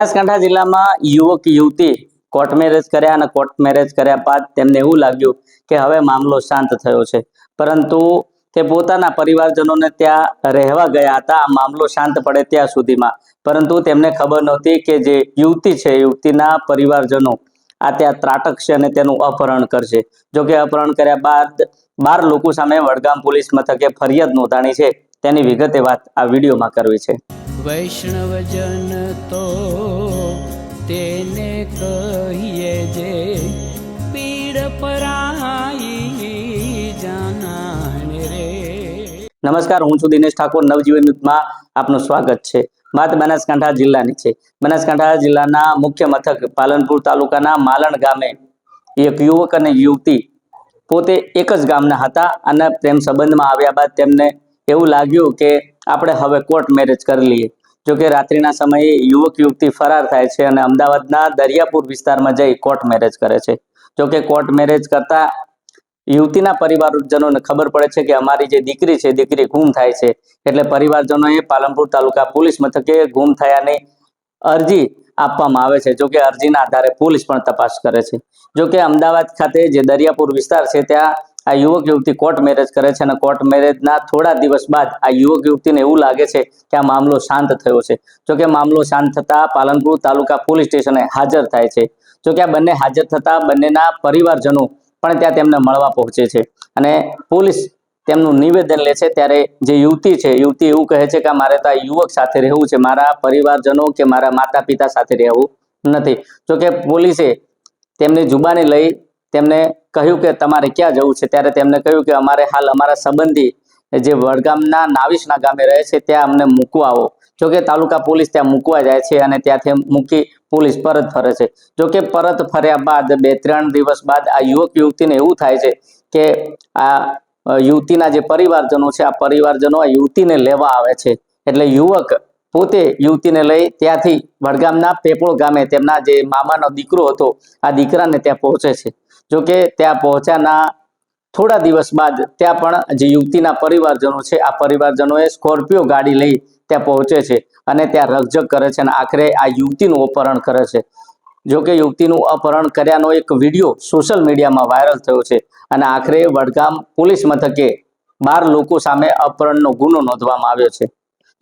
બનાસકાંઠા જિલ્લામાં યુવક, યુવતી કોર્ટ મેરેજ કર્યા અને કોર્ટ મેરેજ કર્યા બાદ તેમને એવું લાગ્યું કે હવે મામલો શાંત થયો છે. પરંતુ તે પોતાના પરિવારજનોને ત્યાં રહેવા ગયા હતા. આ મામલો શાંત પડે ત્યાં સુધીમાં. પરંતુ તેમને ખબર નહોતી કે જે યુવતી છે, યુવતીના પરિવારજનો આ ત્યાં ત્રાટક છે અને તેનું અપહરણ કરશે. જો કે અપહરણ કર્યા બાદ બાર લોકો સામે વડગામ પોલીસ મથકે ફરિયાદ નોંધાણી છે. તેની વિગતે વાત આ વિડીયોમાં કરવી છે. વૈષ્ણવજન તો તેને કહીએ જે પીડ પરાઈ જાનાને રે. નમસ્કાર, હું છું દિનેશ ઠાકોર નવજીવન ન્યૂઝમાં આપનું સ્વાગત છે. વાત બનાસકાંઠા જિલ્લાની છે. બનાસકાંઠા જિલ્લાના મુખ્ય મથક પાલનપુર તાલુકાના માલણ ગામે એક યુવક અને યુવતી પોતે એક જ ગામના હતા અને પ્રેમ સંબંધમાં આવ્યા બાદ તેમને એવું લાગ્યું કે આપણે હવે કોર્ટ મેરેજ કરી લઈએ. જો કે રાત્રિના સમયે યુવક યુવતી ફરાર થાય છે અને અમદાવાદના દરિયાપુર વિસ્તારમાં જઈ કોર્ટ મેરેજ કરે છે. જો કે કોર્ટ મેરેજ કરતા યુવતીના પરિવારજનોને ખબર પડે છે કે અમારી જે દીકરી છે, દીકરી ગુમ થાય છે. એટલે પરિવારજનોએ પાલનપુર તાલુકા પોલીસ મથકે ગુમ થયાની અરજી આપવામાં આવે છે. જો કે અરજીના આધારે પોલીસ પણ તપાસ કરે છે. જો કે અમદાવાદ ખાતે જે દરિયાપુર વિસ્તાર છે, ત્યાં આ યુવક યુવતી કોર્ટ મેરેજ કરે છે અને કોર્ટ મેરેજના થોડા દિવસ બાદ આ યુવક યુવતીને એવું લાગે છે કે આ મામલો શાંત થયો છે. જો કે મામલો શાંત થતા પાલનપુર તાલુકા પોલીસ સ્ટેશને હાજર થાય છે. જો કે આ બંને હાજર થતા બંનેના પરિવારજનો પણ ત્યાં તેમને મળવા પહોંચે છે. અને પોલીસ તેમનું નિવેદન લે છે ત્યારે જે યુવતી છે, યુવતી એવું કહે છે કે મારે તો આ યુવક સાથે રહેવું છે, મારા પરિવારજનો કે મારા માતા પિતા સાથે રહેવું નથી. જો કે પોલીસે તેમની જુબાની લઈ તેમને કહ્યું કે તમારે ક્યાં જવું છે? ત્યારે તેમને કહ્યું કે અમારે હાલ અમારા સંબંધી જે વડગામના નાવિસના ગામે રહે છે, ત્યાં અમને મૂકવા આવો. જો કે તાલુકા પોલીસ ત્યાં મૂકવા જાય છે અને ત્યાંથી મૂકી પોલીસ પરત ફરે છે. જો કે પરત ફર્યા બાદ બે ત્રણ દિવસ બાદ આ યુવક યુવતીને એવું થાય છે કે આ યુવતીના જે પરિવારજનો છે, આ પરિવારજનો આ યુવતીને લેવા આવે છે. એટલે યુવક પોતે યુવતીને લઈ ત્યાંથી વડગામના પેપોળ ગામે તેમના જે મામાનો દીકરો હતો, આ દીકરાને ત્યાં પહોંચે છે. જો કે ત્યાં પહોંચ્યાના થોડા દિવસ બાદ ત્યાં પણ જે યુવતીના પરિવારજનો છે, આ પરિવારજનોએ સ્કોર્પિયો ગાડી લઈ ત્યાં પહોંચે છે અને ત્યાં રકઝક કરે છે અને આખરે આ યુવતીનું અપહરણ કરે છે. જો કે યુવતીનું અપહરણ કર્યાનો એક વીડિયો સોશિયલ મીડિયામાં વાયરલ થયો છે અને આખરે વડગામ પોલીસ મથકે બાર લોકો સામે અપહરણનો ગુનો નોંધવામાં આવ્યો છે.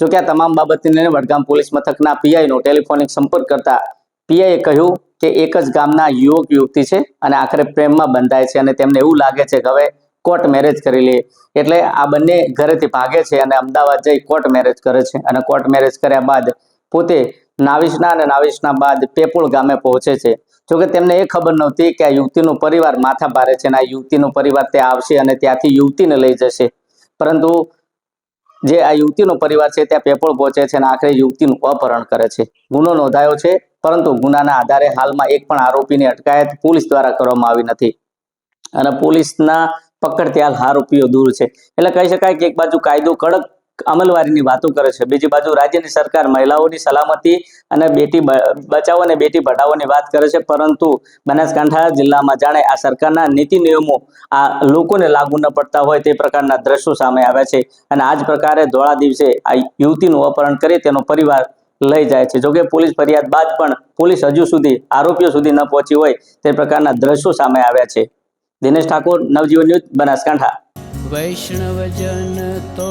જો કે આ તમામ બાબતને વડગામ પોલીસ મથકના પીઆઈનો ટેલિફોનિક સંપર્ક કરતા પીઆઈએ કહ્યું કે એક જ ગામના યુવક યુવતી છે અને આખરે પ્રેમમાં બંધાય છે અને તેમને એવું લાગે છે કે હવે કોર્ટ મેરેજ કરી લઈએ એટલે આ બંને ઘરેથી ભાગે છે અને અમદાવાદ જઈ કોર્ટ મેરેજ કરે છે અને કોર્ટ મેરેજ કર્યા બાદ પોતે નાવિશના અને નાવિશના બાદ પેપુળ ગામે પહોંચે છે. જોકે તેમને એ ખબર નહોતી કે આ યુવતીનો પરિવાર માથા ભારે છે અને આ યુવતીનો પરિવાર ત્યાં આવશે અને ત્યાંથી યુવતીને લઈ જશે. પરંતુ જે આ યુવતીનો પરિવાર છે, ત્યાં પેપોળ પહોંચે છે અને આખરે યુવતીનું અપહરણ કરે છે. ગુનો નોંધાયો છે, પરંતુ ગુનાના આધારે હાલમાં એક પણ આરોપીની અટકાયત પોલીસ દ્વારા કરવામાં આવી નથી. અને પોલીસના પકડ ત્યાં આરોપીઓ દૂર છે. એટલે કહી શકાય કે એક બાજુ કાયદો કડક અમલવારીની વાતો કરે છે. બીજી બાજુ રાજ્યની સરકાર મહિલાઓની સલામતી અને બેટી બચાવો અને બેટી ભણાવોની વાત કરે છે. પરંતુ બનાસકાંઠા જિલ્લામાં જાણે આ સરકારના નીતિ નિયમો આ લોકોને લાગુ ન પડતા હોય તે પ્રકારના દ્રશ્યો સામે આવ્યા છે. અને આ જ પ્રકારે ધોળા દિવસે આ યુવતીનું અપહરણ કરી તેનો પરિવાર લઈ જાય છે. જોકે પોલીસ ફરિયાદ બાદ પણ પોલીસ હજુ સુધી આરોપીઓ સુધી ન પહોંચી હોય તે પ્રકારના દ્રશ્યો સામે આવ્યા છે. દિનેશ ઠાકોર, નવજીવન ન્યૂઝ, બનાસકાંઠા. વૈષ્ણવજન તો